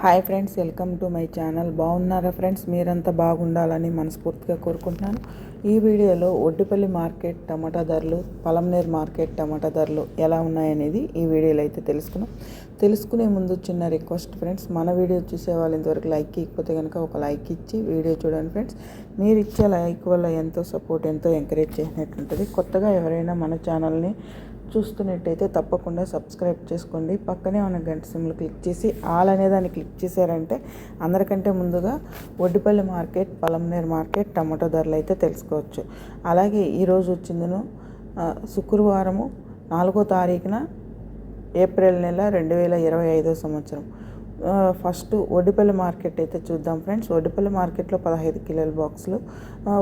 Hi friends welcome to my channel. బాగున్నారా friends? మీరంతా బాగుండాలని మనస్ఫూర్తిగా కోరుకుంటున్నాను. ఈ వీడియోలో ఒడ్డుపల్లి మార్కెట్ టమాటా ధరలు పలంనేర్ మార్కెట్ టమాటా ధరలు ఎలా ఉన్నాయనేది ఈ వీడియోలో అయితే తెలుసుకున్నాం తెలుసుకునే ముందు చిన్న రిక్వెస్ట్ ఫ్రెండ్స్ మన వీడియో చూసే వాళ్ళు ఇంతవరకు లైక్ ఇకపోతే కనుక ఒక లైక్ ఇచ్చి వీడియో చూడండి ఫ్రెండ్స్. మీరు ఇచ్చే లైక్ వల్ల ఎంతో సపోర్ట్ ఎంతో ఎంకరేజ్ చేసినట్టు ఉంటుంది కొత్తగా ఎవరైనా మన ఛానల్ని చూస్తున్నట్టయితే తప్పకుండా సబ్స్క్రైబ్ చేసుకోండి. పక్కనే ఉన్న గంట సిమ్లు క్లిక్ చేసి ఆల్ అనే దాన్ని క్లిక్ చేశారంటే అందరికంటే ముందుగా Oddipalli market Palamaner market tomato ధరలు అయితే తెలుసుకోవచ్చు. అలాగే ఈరోజు వచ్చిందను శుక్రవారము నాలుగో తారీఖున ఏప్రిల్ నెల రెండు వేల ఇరవై ఐదో సంవత్సరం. ఫస్ట్ ఒడ్డిపల్లి మార్కెట్ అయితే చూద్దాం ఫ్రెండ్స్. ఒడ్డిపల్లి మార్కెట్లో పదహైదు కిలోల బాక్సులు.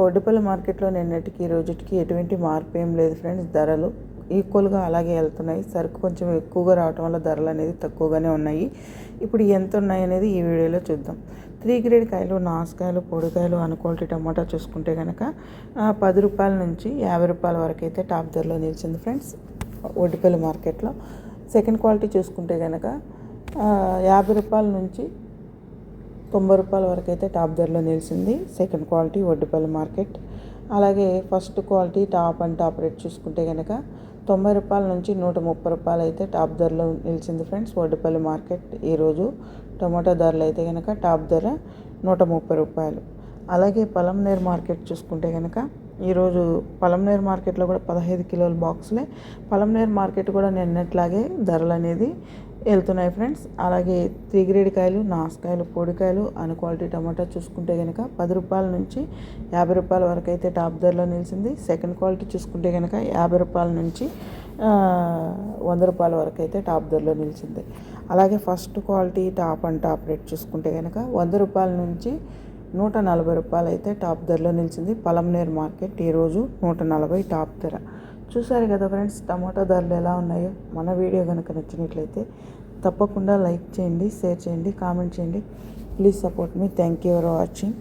ఒడ్డిపల్లి మార్కెట్లో నిన్నటికి ఈ రోజుకి ఎటువంటి మార్పు ఏం లేదు ఫ్రెండ్స్. ధరలు ఈక్వల్గా అలాగే వెళ్తున్నాయి. సరుకు కొంచెం ఎక్కువగా రావటం వల్ల ధరలు అనేది తక్కువగానే ఉన్నాయి. ఇప్పుడు ఎంత ఉన్నాయి అనేది ఈ వీడియోలో చూద్దాం. త్రీ గ్రేడ్ కాయలు నాసుకాయలు పొడికాయలు అనుకోల్టీ టమాటా చూసుకుంటే కనుక పది రూపాయల నుంచి యాభై రూపాయల వరకు అయితే టాప్ ధరలో నిలిచింది ఫ్రెండ్స్. ఒడ్డిపల్లి మార్కెట్లో సెకండ్ క్వాలిటీ చూసుకుంటే కనుక యాభై రూపాయల నుంచి తొంభై రూపాయల వరకు అయితే టాప్ ధరలో నిలిచింది సెకండ్ క్వాలిటీ ఒడ్డుపల్లి మార్కెట్. అలాగే first quality top and top rate చూసుకుంటే కనుక తొంభై రూపాయల నుంచి నూట ముప్పై రూపాయలు అయితే టాప్ ధరలో నిలిచింది ఫ్రెండ్స్. వడ్డపల్లి మార్కెట్ ఈరోజు టమాటో ధరలు అయితే కనుక టాప్ ధర నూట ముప్పై రూపాయలు. అలాగే పలంనేర్ మార్కెట్ చూసుకుంటే కనుక ఈరోజు పలంనేర్ మార్కెట్లో కూడా పదహైదు కిలోల బాక్సులే. పలంనేర్ మార్కెట్ కూడా నిన్నట్లాగే ధరలు అనేది వెళ్తున్నాయి ఫ్రెండ్స్. అలాగే త్రీ కాయలు నాసుకాయలు పొడికాయలు అన్ క్వాలిటీ టమాటా చూసుకుంటే కనుక పది రూపాయల నుంచి యాభై రూపాయల వరకు అయితే టాప్ ధరలో నిలిచింది. సెకండ్ క్వాలిటీ చూసుకుంటే కనుక యాభై రూపాయల నుంచి వంద రూపాయల వరకు అయితే టాప్ ధరలో నిలిచింది. అలాగే first quality top and top rate చూసుకుంటే కనుక వంద రూపాయల నుంచి నూట నలభై రూపాయలు అయితే టాప్ ధరలో నిలిచింది. పలంనేర్ మార్కెట్ ఈరోజు నూట నలభై టాప్ ధర. చూసారు కదా ఫ్రెండ్స్ టమాటో ధరలు ఎలా ఉన్నాయో? మన వీడియో కనుక నచ్చినట్లయితే తప్పకుండా లైక్ చేయండి షేర్ చేయండి కామెంట్ చేయండి. ప్లీజ్ సపోర్ట్ మీ థ్యాంక్ యూ ఫర్ వాచింగ్